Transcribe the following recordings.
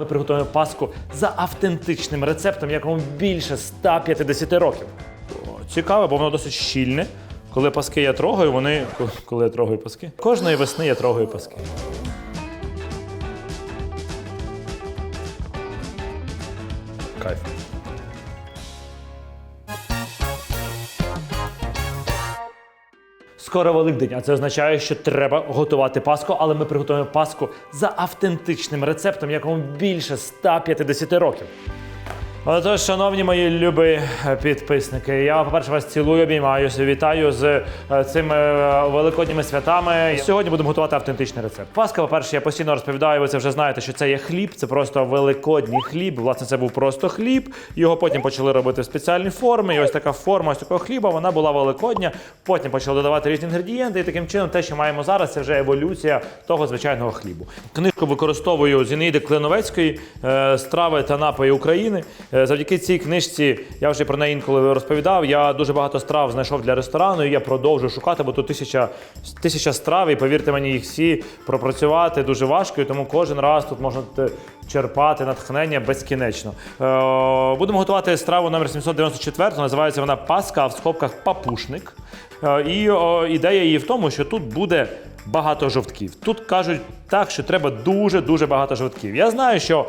Ми приготуємо паску за автентичним рецептом, якому більше 150 років. Цікаве, бо воно досить щільне. Коли паски я трогаю, вони. Коли я трогаю паски. Кожної весни я трогаю паски. Скоро Великдень, а це означає, що треба готувати паску, але ми приготуємо паску за автентичним рецептом, якому більше 150 років. Отож, шановні мої любі е, підписники, я, по-перше, вас цілую, обіймаюся, вітаю з е, цими е, великодніми святами. Сьогодні будемо готувати автентичний рецепт. Паска, по-перше, я постійно розповідаю, ви це вже знаєте, що це є хліб, це просто великодній хліб. Власне, це був просто хліб. Його потім почали робити в спеціальні форми. І ось така форма ось такого хліба, вона була великодня. Потім почали додавати різні інгредієнти. І таким чином, те, що маємо зараз, це вже еволюція того звичайного хлібу. Книжку використовую Зінаїди Клиновецької страви та напої України. Е, Завдяки цій книжці я вже про неї інколи розповідав. Я дуже багато страв знайшов для ресторану, і я продовжую шукати, бо тут тисяча, тисяча страв, і повірте мені, їх всі пропрацювати дуже важко, і тому кожен раз тут можна черпати натхнення безкінечно. Е, Будемо готувати страву номер 794, називається вона Паска, а в скобках папушник. Е, І о, ідея її в тому, що тут буде багато жовтків. Тут кажуть так, що треба дуже-дуже багато жовтків. Я знаю, що.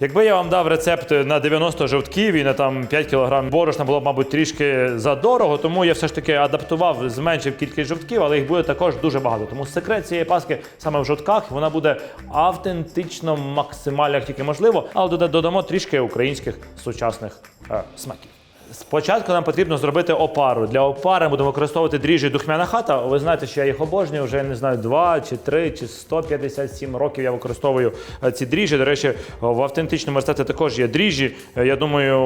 Якби я вам дав рецепт на 90 жовтків і на там 5 кг борошна було б, мабуть, трішки задорого, тому я все ж таки адаптував, зменшив кількість жовтків, але їх буде також дуже багато. Тому секрет цієї паски саме в жовтках, вона буде автентично максимально як тільки можливо, але додамо трішки українських сучасних е, смаків. Спочатку нам потрібно зробити опару. Для опари будемо використовувати дріжджі духмяна хата. Ви знаєте, що я їх обожнюю вже не знаю, 2 чи 3 чи 157 років я використовую е, ці дріжджі. До речі, в автентичному рецепті також є дріжджі. Е, Я думаю,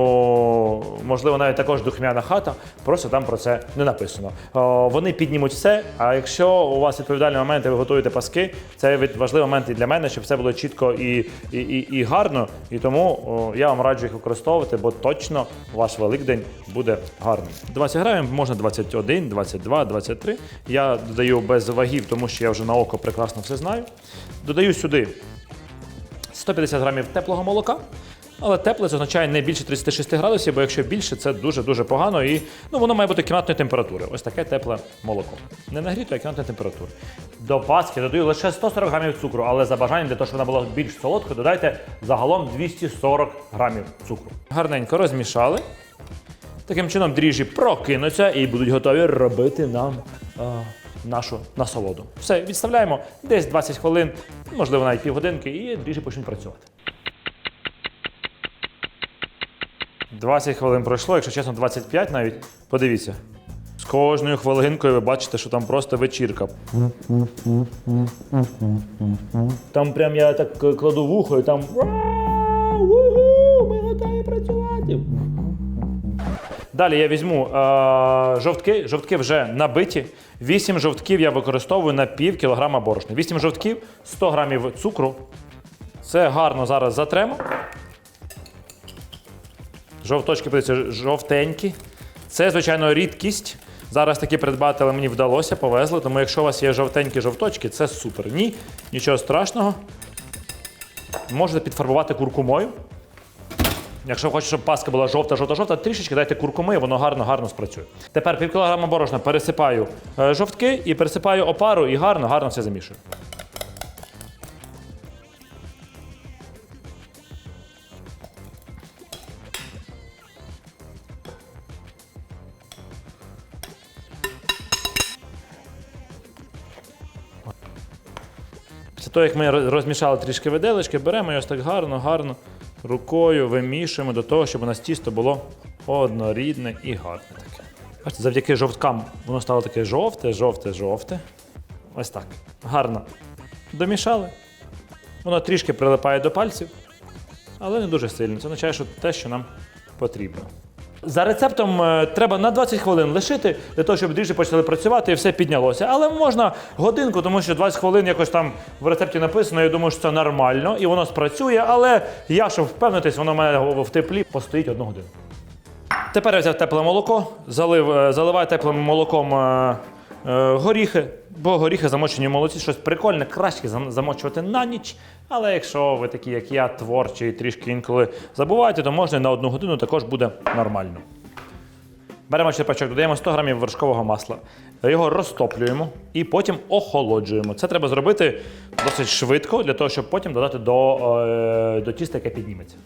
можливо, навіть також духмяна хата. Просто там про це не написано. Вони піднімуть все. А якщо у вас відповідальні моменти, ви готуєте паски, це важливий момент і для мене, щоб все було чітко і, і, і, і гарно. І тому я вам раджу їх використовувати, бо точно ваш Великдень буде гарним. 20 грамів, можна 21, 22, 23. Я додаю без вагів, тому що я вже на око прекрасно все знаю. Додаю сюди 150 грамів теплого молока. Але тепле це означає не більше 36 градусів, бо якщо більше, це дуже-дуже погано і ну, воно має бути кімнатної температури. Ось таке тепле молоко. Не нагріто, а кімнатної температури. До паски додаю лише 140 грамів цукру, але за бажанням для того, щоб вона була більш солодкою, додайте загалом 240 грамів цукру. Гарненько розмішали. Таким чином дріжджі прокинуться і будуть готові робити нам е, нашу насолоду. Все, відставляємо десь 20 хвилин, можливо, навіть півгодинки, і дріжджі почнуть працювати. 20 хвилин пройшло, якщо чесно, 25 навіть. Подивіться. З кожною хвилинкою ви бачите, що там просто вечірка. Там прям я так е, кладу вухо і там. Далі я візьму е, жовтки. Жовтки вже набиті. 8 жовтків я використовую на пів кілограма борошна. 8 жовтків, 100 грамів цукру. Це гарно зараз затремо. Жовточки подивіться, жовтенькі. Це, звичайно, рідкість. Зараз такі придбати, але мені вдалося, повезли. Тому якщо у вас є жовтенькі жовточки, це супер. Ні, нічого страшного. Можете підфарбувати куркумою. Якщо ви хочете, щоб паска була жовта, жовта, жовта, трішечки дайте куркуми, воно гарно, гарно спрацює. Тепер пів кілограма борошна пересипаю е, жовтки і пересипаю опару і гарно, гарно все замішую. Після того, як ми розмішали трішки виделечки, беремо ось так гарно, гарно рукою вимішуємо до того, щоб у нас тісто було однорідне і гарне таке. Бачите, завдяки жовткам воно стало таке жовте, жовте, жовте. Ось так. Гарно домішали. Воно трішки прилипає до пальців, але не дуже сильно. Це означає, що те, що нам потрібно. За рецептом е, треба на 20 хвилин лишити для того, щоб дріжджі почали працювати і все піднялося. Але можна годинку, тому що 20 хвилин якось там в рецепті написано. Я думаю, що це нормально і воно спрацює. Але я, щоб впевнитись, воно в мене в теплі постоїть одну годину. Тепер я взяв тепле молоко, залив, е, заливаю теплим молоком е, горіхи, бо горіхи замочені в молоці, щось прикольне, краще замочувати на ніч. Але якщо ви такі, як я, творчі і трішки інколи забуваєте, то можна на одну годину також буде нормально. Беремо черпачок, додаємо 100 грамів вершкового масла, його розтоплюємо і потім охолоджуємо. Це треба зробити досить швидко, для того, щоб потім додати до, е, до тіста, яке підніметься.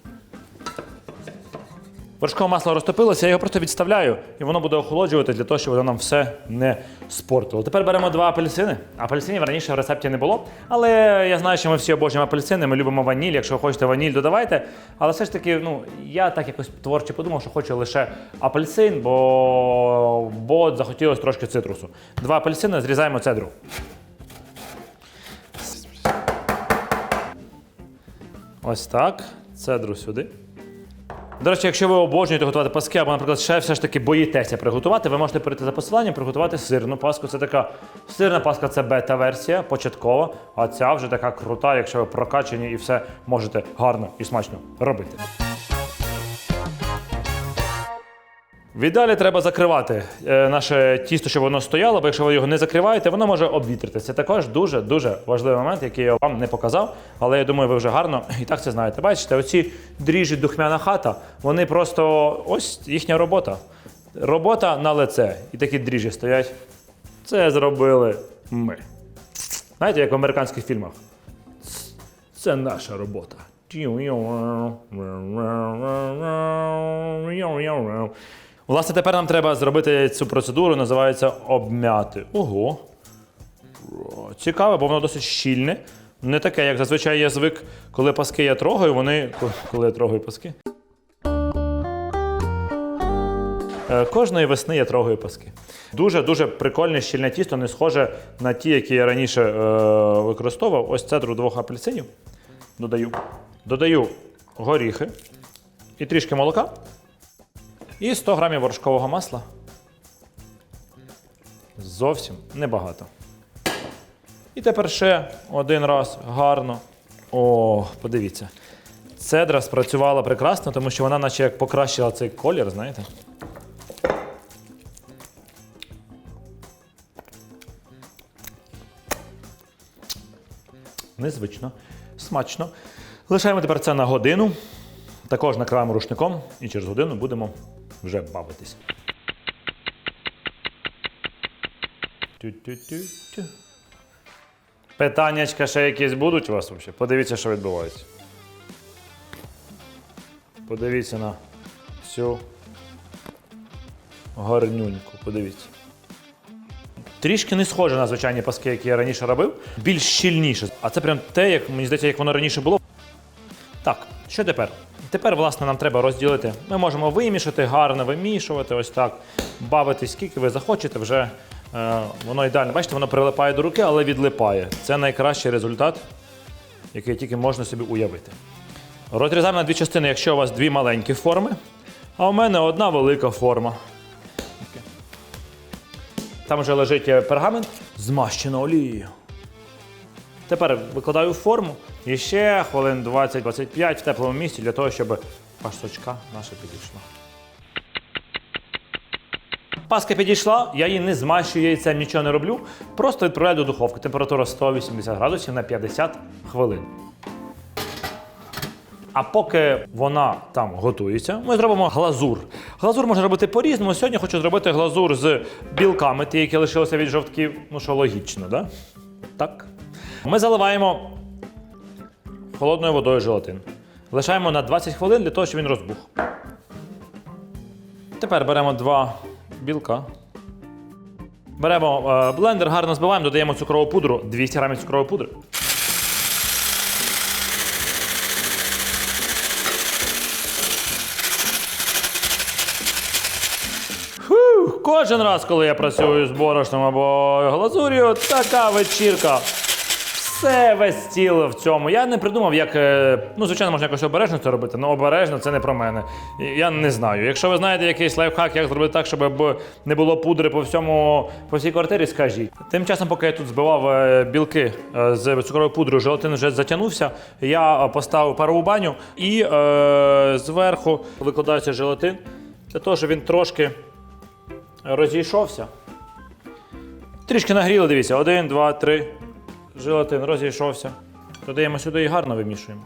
Вершкове масло розтопилося, я його просто відставляю, і воно буде охолоджувати для того, щоб воно нам все не спортило. Тепер беремо два апельсини. Апельсинів раніше в рецепті не було, але я знаю, що ми всі обожнюємо апельсини, ми любимо ваніль. Якщо хочете ваніль, додавайте. Але все ж таки, ну я так якось творче подумав, що хочу лише апельсин, бо, бо захотілося трошки цитрусу. Два апельсини, зрізаємо цедру. Ось так. Цедру сюди. До речі, якщо ви обожнюєте готувати паски, або, наприклад, ще все ж таки боїтеся приготувати, ви можете перейти за посиланням, приготувати сирну паску. Це така сирна паска, це бета-версія, початкова, а ця вже така крута, якщо ви прокачані і все можете гарно і смачно робити. Віддалі треба закривати е, наше тісто, щоб воно стояло, бо якщо ви його не закриваєте, воно може обвітритися. Це також дуже дуже важливий момент, який я вам не показав, але я думаю, ви вже гарно і так це знаєте. Бачите, оці дріжджі духмяна хата, вони просто ось їхня робота. Робота на лице. І такі дріжджі стоять. Це зробили ми. Знаєте, як в американських фільмах. Це наша робота. Власне, тепер нам треба зробити цю процедуру, називається обмяти. Ого. Цікаве, бо воно досить щільне. Не таке, як зазвичай я звик, коли паски я трогаю, вони. Коли я трогаю паски. Е, Кожної весни я трогаю паски. Дуже-дуже прикольне щільне тісто, не схоже на ті, які я раніше е, використовував. Ось цедру двох апельсинів. Додаю. Додаю горіхи і трішки молока. І 100 грамів вершкового масла. Зовсім небагато. І тепер ще один раз гарно. О, подивіться. Цедра спрацювала прекрасно, тому що вона наче як покращила цей колір, знаєте? Незвично, смачно. Лишаємо тепер це на годину. Також накриваємо рушником і через годину будемо вже бавитись. Тю-тю-тю-тю. Питаннячка ще якісь будуть у вас взагалі? Подивіться, що відбувається. Подивіться на цю гарнюньку. Подивіться. Трішки не схоже на звичайні паски, які я раніше робив, більш щільніше. А це прям те, як мені здається, як воно раніше було. Так, що тепер? Тепер, власне, нам треба розділити. Ми можемо вимішати, гарно вимішувати, ось так, бавитись, скільки ви захочете, вже е, воно ідеально. Бачите, воно прилипає до руки, але відлипає. Це найкращий результат, який тільки можна собі уявити. Розрізаємо на дві частини, якщо у вас дві маленькі форми, а у мене одна велика форма. Там вже лежить е, пергамент, змащено олією. Тепер викладаю форму і ще хвилин 20-25 в теплому місці для того, щоб пасочка наша підійшла. Паска підійшла, я її не змащую яйцем, нічого не роблю. Просто відправляю до духовки. Температура 180 градусів на 50 хвилин. А поки вона там готується, ми зробимо глазур. Глазур можна робити по-різному. Сьогодні хочу зробити глазур з білками, ті, які лишилися від жовтків. Ну що логічно, да? так? Ми заливаємо холодною водою желатин. Лишаємо на 20 хвилин для того, щоб він розбух. Тепер беремо два білка. Беремо е, блендер, гарно збиваємо, додаємо цукрову пудру, 200 грамів цукрової пудри. Кожен раз, коли я працюю з борошном або глазур'ю, така вечірка. Все весь стіл в цьому. Я не придумав, як. е, Ну, звичайно, можна якось обережно це робити, але обережно це не про мене. Я не знаю. Якщо ви знаєте якийсь лайфхак, як зробити так, щоб не було пудри по всьому по всій квартирі, скажіть. Тим часом, поки я тут збивав е, білки е, з цукровою пудрою, желатин вже затягнувся. Я поставив парову баню і е, зверху викладаю цей желатин для того, щоб він трошки розійшовся. Трішки нагріли, дивіться. Один, два, три. Желатин розійшовся. Додаємо сюди і гарно вимішуємо.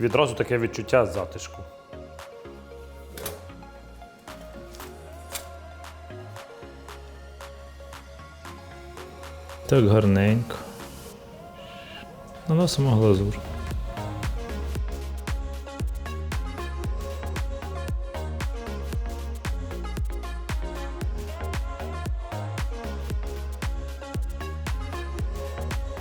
І відразу таке відчуття затишку. Так гарненько. Наносимо глазур.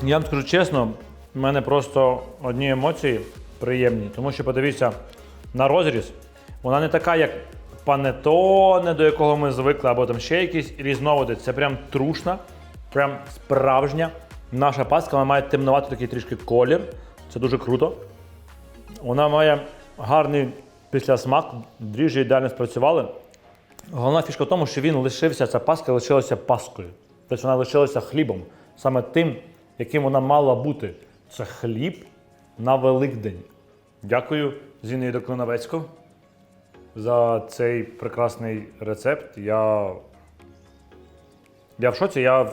Я вам скажу чесно, в мене просто одні емоції приємні, тому що подивіться на розріз. Вона не така, як панетоне, до якого ми звикли, або там ще якісь різновиди. Це прям трушна, прям справжня. Наша паска вона має темнувати такий трішки колір. Це дуже круто. Вона має гарний післясмак, дріжджі ідеально спрацювали. Головна фішка в тому, що він лишився, ця паска лишилася паскою. Тобто вона лишилася хлібом, саме тим, яким вона мала бути. Це хліб на Великдень. Дякую Зінаїду Клиновецьку за цей прекрасний рецепт. Я, я в шоці. Я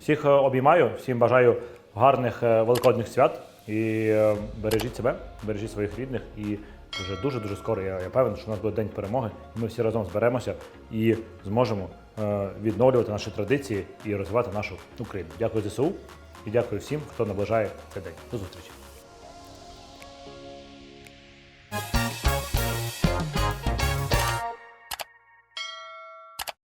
всіх е, обіймаю, всім бажаю гарних е, великодних свят. І е, бережіть себе, бережіть своїх рідних. І вже дуже-дуже скоро я, я певен, що у нас буде день перемоги. І ми всі разом зберемося і зможемо е, відновлювати наші традиції і розвивати нашу Україну. Дякую ЗСУ і дякую всім, хто наближає цей день. До зустрічі.